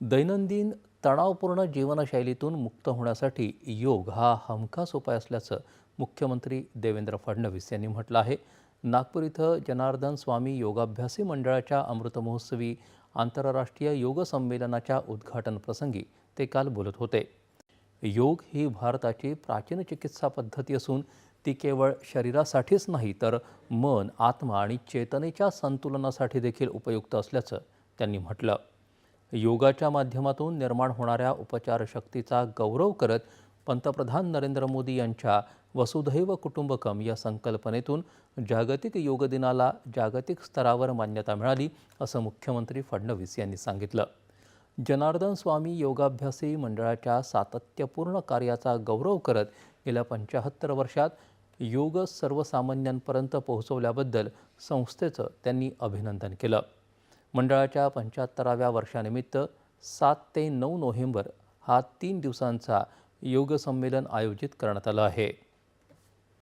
दैनंदिन तणावपूर्ण जीवनशैलीतून मुक्त होण्यासाठी योग हा हमखास उपाय असल्याचं मुख्यमंत्री देवेंद्र फडणवीस यांनी म्हटलं आहे. नागपूर इथं जनार्दन स्वामी योगाभ्यासी मंडळाच्या अमृतमहोत्सवी आंतरराष्ट्रीय योग संमेलनाच्या उद्घाटनप्रसंगी ते काल बोलत होते. योग ही भारताची प्राचीन चिकित्सा पद्धती असून ती केवळ शरीरासाठीच नाही तर मन आत्मा आणि चेतनेच्या संतुलनासाठी देखील उपयुक्त असल्याचं त्यांनी म्हटलं. योगाच्या माध्यमातून निर्माण होणाऱ्या उपचार शक्तीचा गौरव करत पंतप्रधान नरेंद्र मोदी यांच्या वसुधैव कुटुंबकम या संकल्पनेतून जागतिक योग दिनाला जागतिक स्तरावर मान्यता मिळाली असं मुख्यमंत्री फडणवीस यांनी सांगितलं. जनार्दन स्वामी योगाभ्यासी मंडळाच्या सातत्यपूर्ण कार्याचा गौरव करत गेल्या पंचाहत्तर वर्षात योग सर्वसामान्यांपर्यंत पोहोचवल्याबद्दल संस्थेचं त्यांनी अभिनंदन केलं. मंडळाच्या पंच्याहत्तराव्या वर्षानिमित्त सात ते नऊ नोव्हेंबर हा तीन दिवसांचा योग संमेलन आयोजित करण्यात आलं आहे.